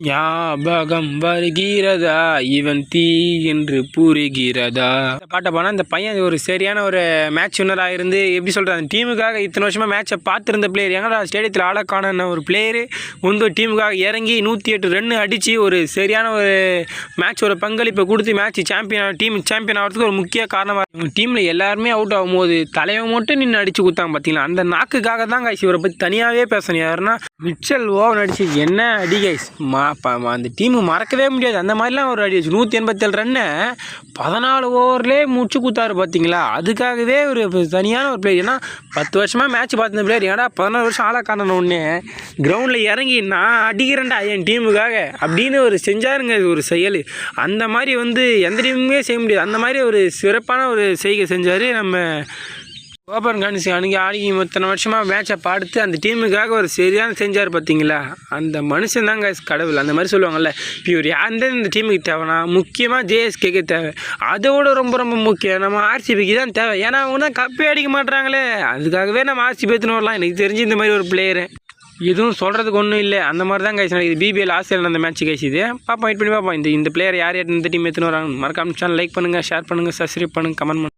ஞாபகம் வருகிறதா? இவன் தீ என்று புரிகிறதா? இந்த பாட்டை போனால் இந்த பையன் ஒரு சரியான ஒரு மேட்ச் வின்னராக இருந்து எப்படி சொல்கிறது அந்த டீமுக்காக இத்தனை வருஷமாக மேட்சை பார்த்துருந்த பிளேயர் எங்கடா ஸ்டேடியத்தில் ஆளக்கான ஒரு பிளேயரு வந்து டீமுக்காக இறங்கி நூற்றி எட்டு ரன் அடித்து ஒரு சரியான ஒரு மேட்ச் ஒரு பங்களிப்பை கொடுத்து மேட்ச் சாம்பியன் டீம் சாம்பியன் ஆகிறதுக்கு ஒரு முக்கிய காரணமாக இருக்கும் டீமில் எல்லாருமே அவுட் ஆகும்போது தலைவன் மட்டும் நின்று அடிச்சு கொடுத்தாங்க பார்த்தீங்களா அந்த நாக்குக்காக தான் காய்ச்சி இவரை பற்றி தனியாகவே பேசணும். யாருன்னா மிச்சல் ஓவன் அடிச்சு என்ன அடி கைஸ் மா ப- அந்த டீமு மறக்கவே முடியாது. அந்த மாதிரிலாம் ஒரு அடி நூற்றி எண்பத்தேழு ரன்னை பதினாலு ஓவர்லேயே முடிச்சு கொடுத்தாரு பார்த்தீங்களா அதுக்காகவே ஒரு தனியான ஒரு பிளேயர் ஏன்னா பத்து வருஷமாக மேட்ச் பார்த்துருந்த பிளேயர் ஏன்னா பதினாறு வருஷம் ஆளாக காணணும் ஒன்று கிரவுண்டில் இறங்கி நான் அடிக்கிறேன்டா என் டீமுக்காக அப்படின்னு ஒரு செஞ்சாருங்க ஒரு செயல். அந்த மாதிரி வந்து எந்த டீமுமே செய்ய முடியாது. அந்த மாதிரி ஒரு சிறப்பான ஒரு செய்கை செஞ்சார் நம்ம கோபன் கணிச்சு அன்றைக்கி ஆடி இத்தனை வருஷமாக மேட்சை பார்த்து அந்த டீமுக்காக ஒரு சரியான செஞ்சார் பார்த்தீங்களா அந்த மனுஷன் தாங்க கடவுள். அந்த மாதிரி சொல்லுவாங்கல்ல இப்போ இவர் இந்த டீமுக்கு தேவைன்னா முக்கியமாக ஜேஎஸ்கேக்கு தேவை. அதோட ரொம்ப ரொம்ப முக்கியம். நம்ம ஆர்சிபிக்கு தான் தேவை. ஏன்னா அவங்க தான் கப்பே அடிக்க மாட்றாங்களே. அதுக்காகவே நம்ம ஆர்சிபி எடுத்துன்னு வரலாம். எனக்கு தெரிஞ்சு இந்த மாதிரி ஒரு பிளேயரு எதுவும் சொல்கிறதுக்கு ஒன்றும் இல்லை. அந்த மாதிரி தான் கைஸ் இது பிபிஎல் ஆஸ்திரேலியா அந்த மேட்ச் கைஸ் இது. பார்ப்போம் வெயிட் பண்ணி பார்ப்போம் இந்த இந்த பிளேயர் யார் யார் இந்த டீம் எடுத்துன்னு வராங்க மறக்காம சேனல் லைக் பண்ணுங்கள் ஷேர் பண்ணுங்கள் சப்ஸ்கிரைப் பண்ணுங்கள் கமெண்ட் பண்ணுங்கள்